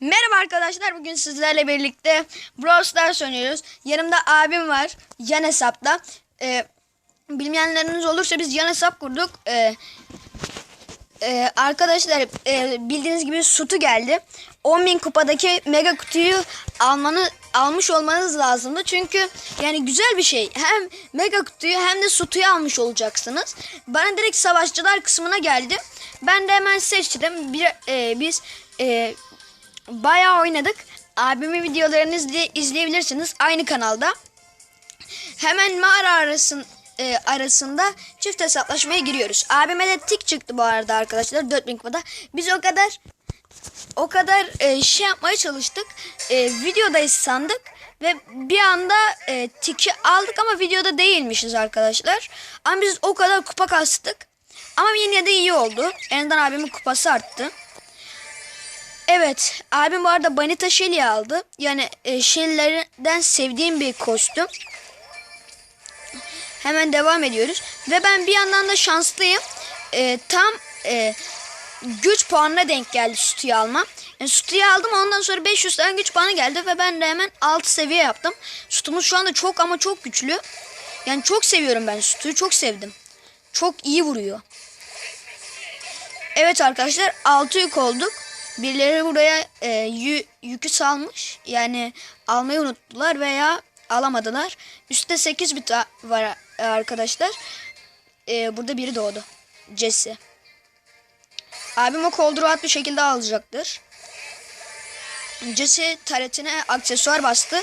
Merhaba arkadaşlar bugün sizlerle birlikte Brawl Stars oynuyoruz. Yanımda abim var yan hesapta. Ee, bilmeyenleriniz olursa biz yan hesap kurduk. Ee, e, arkadaşlar e, bildiğiniz gibi Sutu geldi. 10.000 kupadaki mega kutuyu almanı almış olmanız lazımdı. Çünkü yani güzel bir şey. Hem mega kutuyu hem de Sutu'yu almış olacaksınız. Bana direkt savaşçılar kısmına geldi. Ben de hemen seçtim. Bir, e, biz e, bayağı oynadık. Abimin videolarını izle, izleyebilirsiniz aynı kanalda. Hemen mağara arasın, e, arasında çift hesaplaşmaya giriyoruz. Abime de tik çıktı bu arada arkadaşlar 4000 kupada. Biz o kadar o kadar e, şey yapmaya çalıştık. E, videodayız sandık ve bir anda e, tiki aldık ama videoda değilmişiz arkadaşlar. Ama biz o kadar kupa kastık. Ama yine de iyi oldu. En abimin kupası arttı. Evet, abim bu arada Banita Shelly aldı. Yani e, Shelly'lerden sevdiğim bir kostüm. Hemen devam ediyoruz. Ve ben bir yandan da şanslıyım. E, tam e, güç puanına denk geldi Stu'yu alma. Yani Stu'yu aldım ondan sonra 500 tane güç puanı geldi ve ben de hemen 6 seviye yaptım. Stu'muz şu anda çok ama çok güçlü. Yani çok seviyorum ben Stu'yu çok sevdim. Çok iyi vuruyor. Evet arkadaşlar 6 yük olduk. Birileri buraya e, yü- yükü salmış. Yani almayı unuttular veya alamadılar. Üstte 8 bit va- var arkadaşlar. E, burada biri doğdu. Jesse. Abim o kolduru rahat bir şekilde alacaktır. Jesse taretine aksesuar bastı.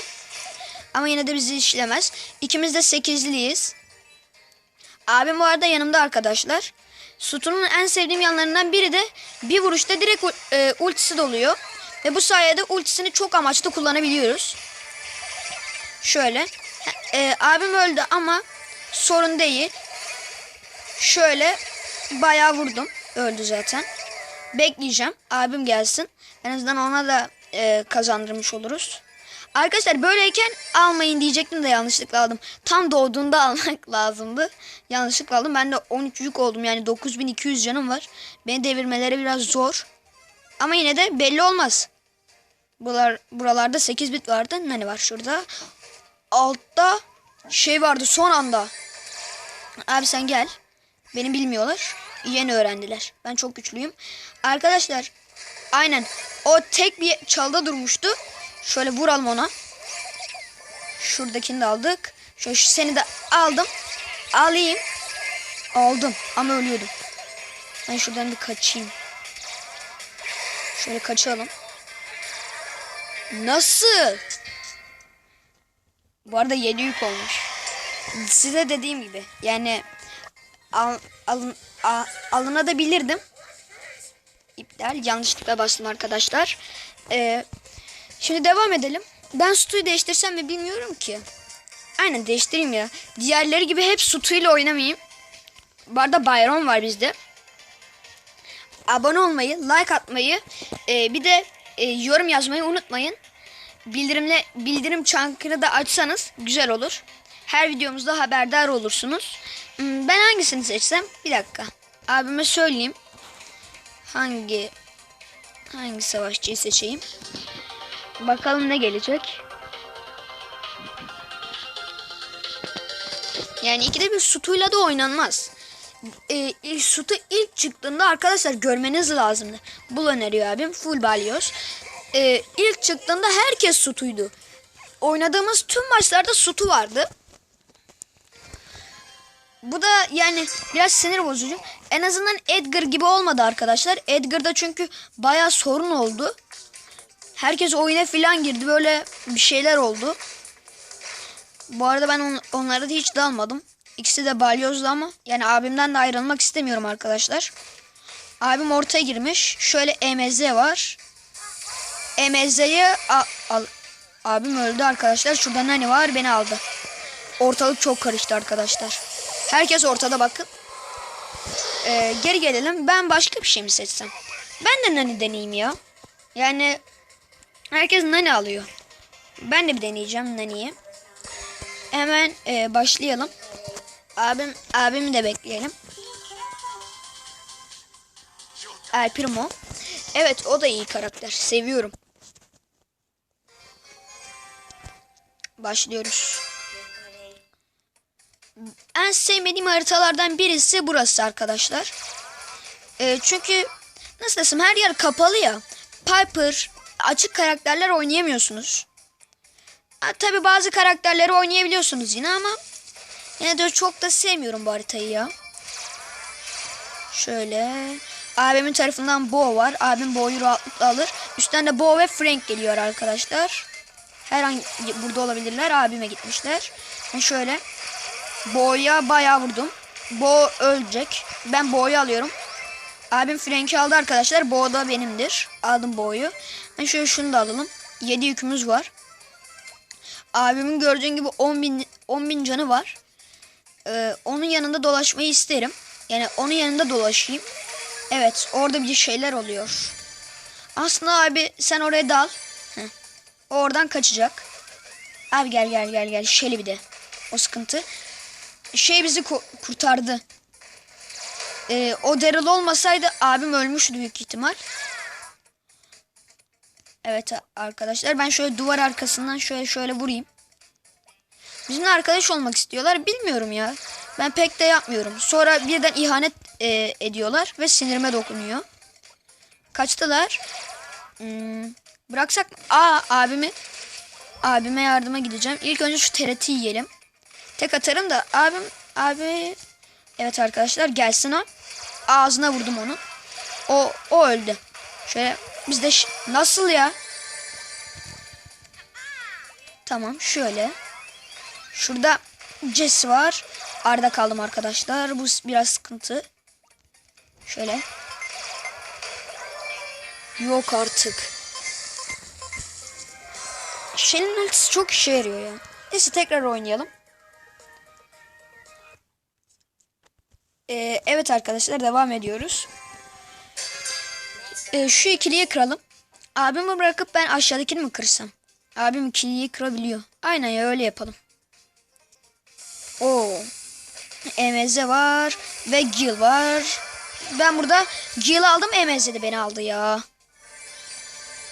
Ama yine de bizi işlemez. İkimiz de 8'liyiz. Abim bu arada yanımda arkadaşlar. Sutunun en sevdiğim yanlarından biri de bir vuruşta direkt e, ultisi doluyor. Ve bu sayede ultisini çok amaçlı kullanabiliyoruz. Şöyle. E, abim öldü ama sorun değil. Şöyle bayağı vurdum. Öldü zaten. Bekleyeceğim. Abim gelsin. En azından ona da e, kazandırmış oluruz. Arkadaşlar böyleyken almayın diyecektim de yanlışlıkla aldım. Tam doğduğunda almak lazımdı. Yanlışlıkla aldım. Ben de 13 yük oldum. Yani 9200 canım var. Beni devirmeleri biraz zor. Ama yine de belli olmaz. Buralar, buralarda 8 bit vardı. Ne var şurada? Altta şey vardı son anda. Abi sen gel. Beni bilmiyorlar. Yeni öğrendiler. Ben çok güçlüyüm. Arkadaşlar aynen o tek bir çalda durmuştu. Şöyle vuralım ona. Şuradakini de aldık. Şöyle seni de aldım. Alayım. Aldım ama ölüyordum. Ben şuradan bir kaçayım. Şöyle kaçalım. Nasıl? Bu arada 7 yük olmuş. Size dediğim gibi yani al, alın, a, alınabilirdim. İptal. Yanlışlıkla bastım arkadaşlar. Ee, şimdi devam edelim. Ben Stu'yu değiştirsem mi bilmiyorum ki. Aynen değiştireyim ya. Diğerleri gibi hep Stu ile oynamayayım. Bu arada Byron var bizde. Abone olmayı, like atmayı, e, bir de e, yorum yazmayı unutmayın. Bildirimle bildirim çankını da açsanız güzel olur. Her videomuzda haberdar olursunuz. Hmm, Ben hangisini seçsem? Bir dakika. Abime söyleyeyim. Hangi hangi savaşçıyı seçeyim? Bakalım ne gelecek. Yani ikide bir Sutu'yla da oynanmaz. Ee, ilk Sutu ilk çıktığında arkadaşlar görmeniz lazımdı. Bul öneriyor abim. Full balyoz. Ee, ilk çıktığında herkes Sutu'ydu. Oynadığımız tüm maçlarda Sutu vardı. Bu da yani biraz sinir bozucu. En azından Edgar gibi olmadı arkadaşlar. Edgar'da çünkü bayağı sorun oldu. Herkes oyuna filan girdi. Böyle bir şeyler oldu. Bu arada ben on, onlara da hiç dalmadım. İkisi de balyozdu ama yani abimden de ayrılmak istemiyorum arkadaşlar. Abim ortaya girmiş. Şöyle EMZ var. EMZ'yi al. Abim öldü arkadaşlar. Şurada nani var beni aldı. Ortalık çok karıştı arkadaşlar. Herkes ortada bakın. Ee, geri gelelim. Ben başka bir şey mi seçsem? Ben de nani deneyeyim ya. Yani Herkes nani alıyor. Ben de bir deneyeceğim naniyi. Hemen e, başlayalım. Abim abimi de bekleyelim. El Primo. Evet o da iyi karakter. Seviyorum. Başlıyoruz. En sevmediğim haritalardan birisi burası arkadaşlar. E, çünkü nasıl desem her yer kapalı ya. Piper, açık karakterler oynayamıyorsunuz. Ha, tabii bazı karakterleri oynayabiliyorsunuz yine ama yine de çok da sevmiyorum bu haritayı ya. Şöyle. Abimin tarafından Bo var. Abim Bo'yu rahatlıkla alır. Üstten de Bo ve Frank geliyor arkadaşlar. Her an burada olabilirler. Abime gitmişler. Ben şöyle. Bo'ya bayağı vurdum. Bo ölecek. Ben Bo'yu alıyorum. Abim Frank'i aldı arkadaşlar. Bo da benimdir. Aldım Bo'yu. Ben şöyle şunu da alalım. 7 yükümüz var. Abimin gördüğün gibi 10 bin, 10 bin canı var. Ee, onun yanında dolaşmayı isterim. Yani onun yanında dolaşayım. Evet orada bir şeyler oluyor. Aslında abi sen oraya dal. Heh. Oradan kaçacak. Abi gel gel gel gel. Şeli bir de. O sıkıntı. Şey bizi ku- kurtardı. Ee, o Daryl olmasaydı abim ölmüştü büyük ihtimal. Evet arkadaşlar ben şöyle duvar arkasından şöyle şöyle vurayım. Bizimle arkadaş olmak istiyorlar. Bilmiyorum ya. Ben pek de yapmıyorum. Sonra birden ihanet e, ediyorlar ve sinirime dokunuyor. Kaçtılar. Hmm, bıraksak? Aa abimi abime yardıma gideceğim. İlk önce şu TRT yiyelim. Tek atarım da abim abi evet arkadaşlar gelsin o. Ağzına vurdum onu. O o öldü. Şöyle biz de nasıl ya? Tamam şöyle. Şurada Jess var. Arda kaldım arkadaşlar. Bu biraz sıkıntı. Şöyle. Yok artık. Shelly'nin ultisi çok işe yarıyor ya. Neyse tekrar oynayalım. Ee, evet arkadaşlar devam ediyoruz. Ee, şu ikiliyi kıralım. Abimi bırakıp ben aşağıdakini mi kırsam? Abim ikiliyi kırabiliyor. Aynen ya öyle yapalım. Oo. Emeze var ve Gil var. Ben burada Gil aldım Emeze de beni aldı ya.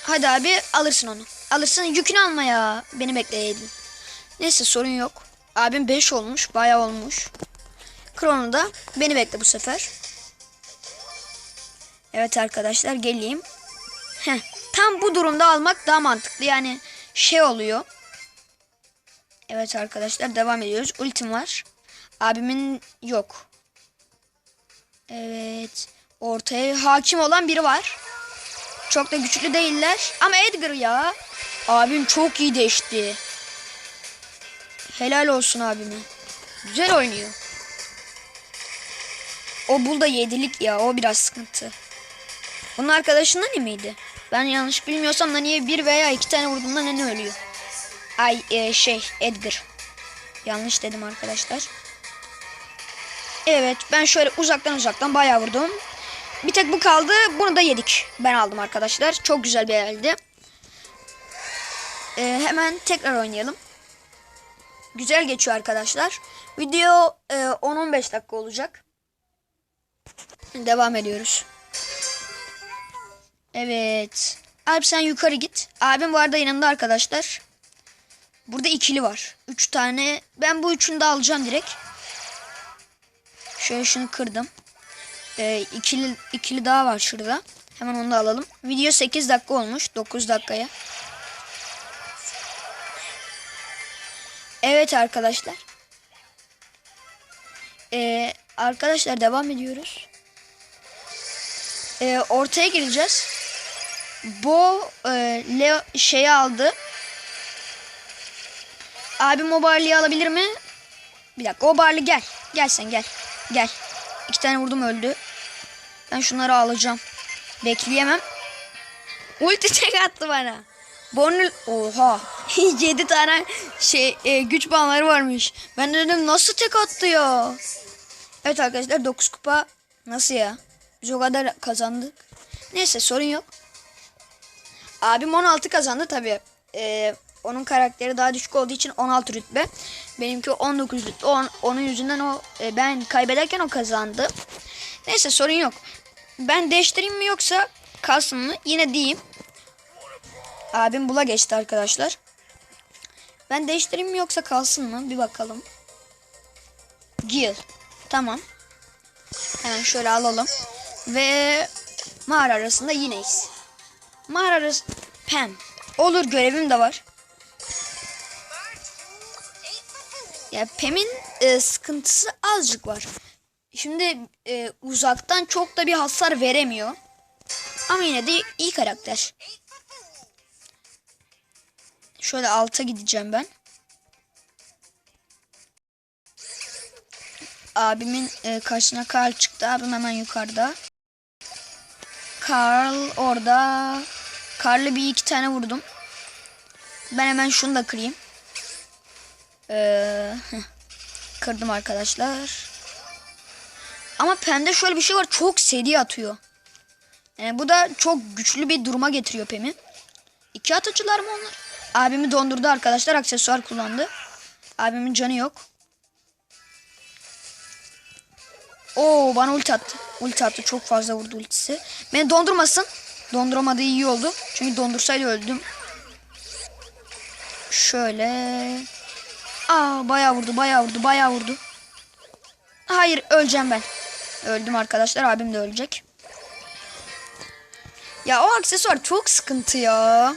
Hadi abi alırsın onu. Alırsın yükünü alma ya. Beni bekleyeydin. Neyse sorun yok. Abim 5 olmuş. Bayağı olmuş. Krono da beni bekle bu sefer. Evet arkadaşlar geleyim. Heh, tam bu durumda almak daha mantıklı. Yani şey oluyor. Evet arkadaşlar devam ediyoruz. Ultim var. Abimin yok. Evet. Ortaya hakim olan biri var. Çok da güçlü değiller. Ama Edgar ya. Abim çok iyi değişti. Helal olsun abime. Güzel oynuyor. O bul da yedilik ya. O biraz sıkıntı. Bunun arkadaşından ne miydi? Ben yanlış bilmiyorsam da niye bir veya iki tane vurduğunda ne ölüyor? Ay e, şey Edgar. Yanlış dedim arkadaşlar. Evet ben şöyle uzaktan uzaktan bayağı vurdum. Bir tek bu kaldı. Bunu da yedik. Ben aldım arkadaşlar. Çok güzel bir eldi. Ee, hemen tekrar oynayalım. Güzel geçiyor arkadaşlar. Video e, 10-15 dakika olacak. Devam ediyoruz. Evet. Alp sen yukarı git. Abim var da yanımda arkadaşlar. Burada ikili var. Üç tane. Ben bu üçünü de alacağım direkt. Şöyle şunu kırdım. Ee, ikili, ikili daha var şurada. Hemen onu da alalım. Video 8 dakika olmuş. 9 dakikaya. Evet arkadaşlar. Ee, arkadaşlar devam ediyoruz. Ee, ortaya gireceğiz. Bu e, Leo şeyi aldı. Abim o alabilir mi? Bir dakika o barlı gel. Gel sen gel. Gel. İki tane vurdum öldü. Ben şunları alacağım. Bekleyemem. Ulti tek attı bana. Bornul oha. 7 tane şey e, güç bağları varmış. Ben de dedim nasıl tek attı ya? Evet arkadaşlar 9 kupa nasıl ya? Biz o kadar kazandık. Neyse sorun yok. Abim 16 kazandı tabii. Ee, onun karakteri daha düşük olduğu için 16 rütbe. Benimki 19 rütbe. On, onun yüzünden o e, ben kaybederken o kazandı. Neyse sorun yok. Ben değiştireyim mi yoksa kalsın mı? Yine diyeyim. Abim bula geçti arkadaşlar. Ben değiştireyim mi yoksa kalsın mı? Bir bakalım. Gil. Tamam. Hemen şöyle alalım. Ve mağara arasında yineyiz. Mağara arası... Pem. Olur görevim de var. Ya Pem'in e, sıkıntısı azıcık var. Şimdi e, uzaktan çok da bir hasar veremiyor. Ama yine de iyi karakter. Şöyle alta gideceğim ben. Abimin e, karşısına Karl çıktı. Abim hemen yukarıda. Karl orada. Karl'ı bir iki tane vurdum. Ben hemen şunu da kırayım. Ee, kırdım arkadaşlar. Ama Pem'de şöyle bir şey var. Çok seri atıyor. Yani bu da çok güçlü bir duruma getiriyor Pem'i. İki atıcılar mı onlar? Abimi dondurdu arkadaşlar. Aksesuar kullandı. Abimin canı yok. Oo bana ulti attı. Ulti attı. Çok fazla vurdu ultisi. Beni dondurmasın. Donduramadığı iyi oldu. Çünkü dondursaydı öldüm. Şöyle. Aa bayağı vurdu. Bayağı vurdu. Bayağı vurdu. Hayır öleceğim ben. Öldüm arkadaşlar. Abim de ölecek. Ya o aksesuar çok sıkıntı ya.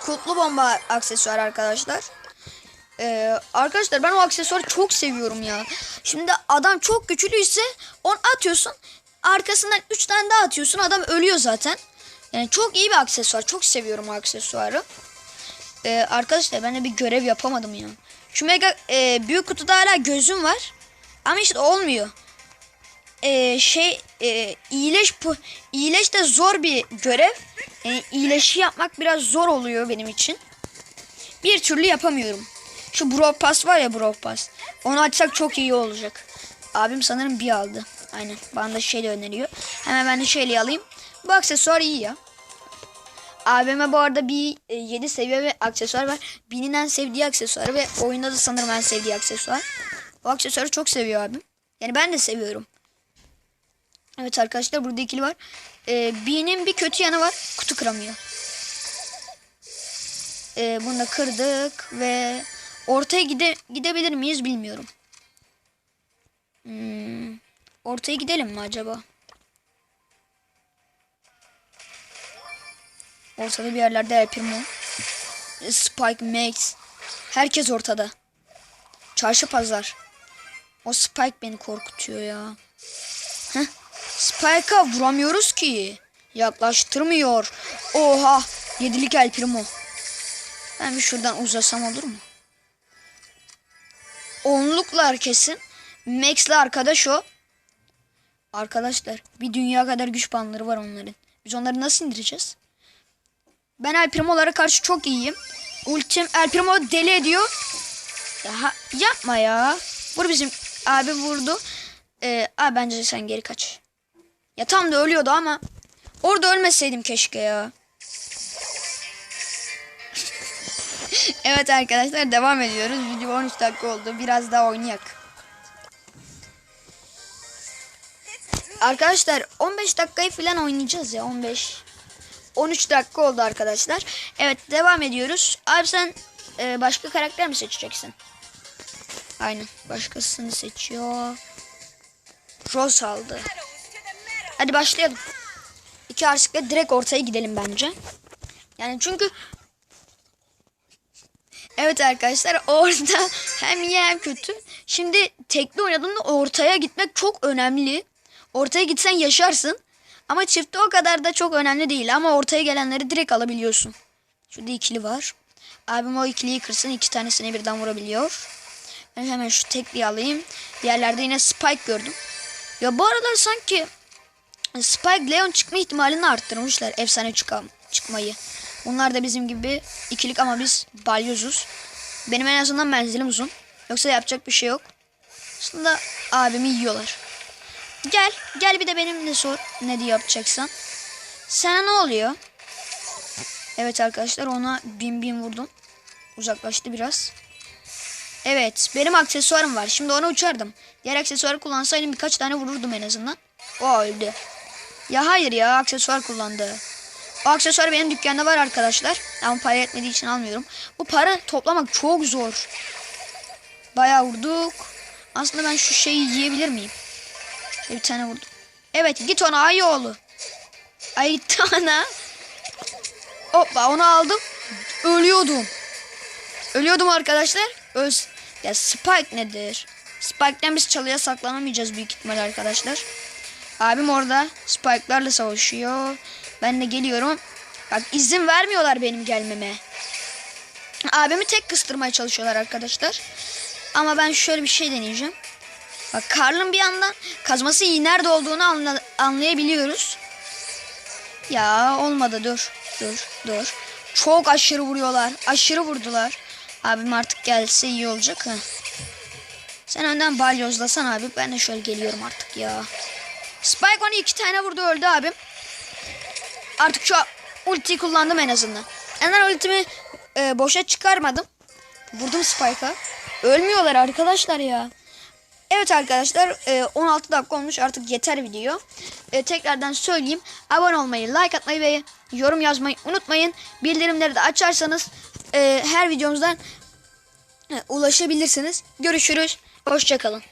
Kutlu bomba aksesuar arkadaşlar. Ee, arkadaşlar ben o aksesuarı çok seviyorum ya. Şimdi adam çok güçlüyse on atıyorsun. Arkasından 3 tane daha atıyorsun. Adam ölüyor zaten. Yani çok iyi bir aksesuar. Çok seviyorum aksesuarı. Ee, arkadaşlar ben de bir görev yapamadım ya. Şu mega e, büyük kutuda hala gözüm var. Ama işte olmuyor. Ee, şey e, iyileş bu iyileş de zor bir görev. Yani iyileşi yapmak biraz zor oluyor benim için. Bir türlü yapamıyorum. Şu Brawl Pass var ya Brawl Pass. Onu açsak çok iyi olacak. Abim sanırım bir aldı. Aynen. Bana da şeyle öneriyor. Hemen ben de şeyle alayım. Bu aksesuar iyi ya. Abime bu arada bir 7 seviye ve aksesuar var. Binin en sevdiği aksesuarı ve oyunda da sanırım en sevdiği aksesuar. Bu aksesuarı çok seviyor abim. Yani ben de seviyorum. Evet arkadaşlar burada ikili var. Ee, B'nin bir kötü yanı var. Kutu kıramıyor. Ee, bunu da kırdık ve ortaya gide gidebilir miyiz bilmiyorum. Hmm, ortaya gidelim mi acaba? Ortada bir yerlerde El Primo. Spike Max. Herkes ortada. Çarşı pazar. O Spike beni korkutuyor ya. Spike'a vuramıyoruz ki. Yaklaştırmıyor. Oha. Yedilik El Primo. Ben bir şuradan uzasam olur mu? Onluklar kesin. Max'le arkadaş o. Arkadaşlar bir dünya kadar güç puanları var onların. Biz onları nasıl indireceğiz? Ben El Primo'lara karşı çok iyiyim. Ultim El Primo deli ediyor. Daha yapma ya. Vur bizim abi vurdu. Ee, abi bence sen geri kaç. Ya tam da ölüyordu ama orada ölmeseydim keşke ya. evet arkadaşlar devam ediyoruz. Video 13 dakika oldu. Biraz daha oynayak. Arkadaşlar 15 dakikayı falan oynayacağız ya 15. 13 dakika oldu arkadaşlar. Evet devam ediyoruz. Abi sen e, başka karakter mi seçeceksin? Aynen başkasını seçiyor. Rose aldı. Hadi başlayalım. İki artıkla direkt ortaya gidelim bence. Yani çünkü Evet arkadaşlar orada hem iyi hem kötü. Şimdi tekli oynadığında ortaya gitmek çok önemli. Ortaya gitsen yaşarsın. Ama çifte o kadar da çok önemli değil. Ama ortaya gelenleri direkt alabiliyorsun. Şurada ikili var. Abim o ikiliyi kırsın. iki tanesini birden vurabiliyor. Ben hemen şu tekliyi alayım. Diğerlerde yine Spike gördüm. Ya bu aralar sanki Spike Leon çıkma ihtimalini arttırmışlar. Efsane çıkam, çıkmayı. Bunlar da bizim gibi ikilik ama biz balyozuz. Benim en azından menzilim uzun. Yoksa yapacak bir şey yok. Aslında abimi yiyorlar. Gel. Gel bir de benimle sor. Ne diye yapacaksan. Sana ne oluyor? Evet arkadaşlar ona bin bin vurdum. Uzaklaştı biraz. Evet benim aksesuarım var. Şimdi ona uçardım. Diğer aksesuarı kullansaydım birkaç tane vururdum en azından. O öldü. Ya hayır ya aksesuar kullandı. O aksesuar benim dükkanda var arkadaşlar. Ama para etmediği için almıyorum. Bu para toplamak çok zor. Bayağı vurduk. Aslında ben şu şeyi yiyebilir miyim? Bir tane vurdum. Evet git ona ayı oğlu. Ay tane. Hoppa onu aldım. Ölüyordum. Ölüyordum arkadaşlar. Öz ya Spike nedir? Spike'den biz çalıya saklanamayacağız büyük ihtimal arkadaşlar. Abim orada Spike'larla savaşıyor. Ben de geliyorum. Bak izin vermiyorlar benim gelmeme. Abimi tek kıstırmaya çalışıyorlar arkadaşlar. Ama ben şöyle bir şey deneyeceğim. Bak Karl'ın bir yandan kazması iyi nerede olduğunu anla- anlayabiliyoruz. Ya olmadı dur. Dur dur. Çok aşırı vuruyorlar. Aşırı vurdular. Abim artık gelse iyi olacak ha. Sen önden balyozlasan abi. Ben de şöyle geliyorum artık ya. Spike onu iki tane vurdu öldü abim. Artık şu ultiyi kullandım en azından. Hemen ultimi e, boşa çıkarmadım. Vurdum Spike'a. Ölmüyorlar arkadaşlar ya. Evet arkadaşlar e, 16 dakika olmuş artık yeter video. E, tekrardan söyleyeyim. Abone olmayı, like atmayı ve yorum yazmayı unutmayın. Bildirimleri de açarsanız e, her videomuzdan e, ulaşabilirsiniz. Görüşürüz. Hoşçakalın.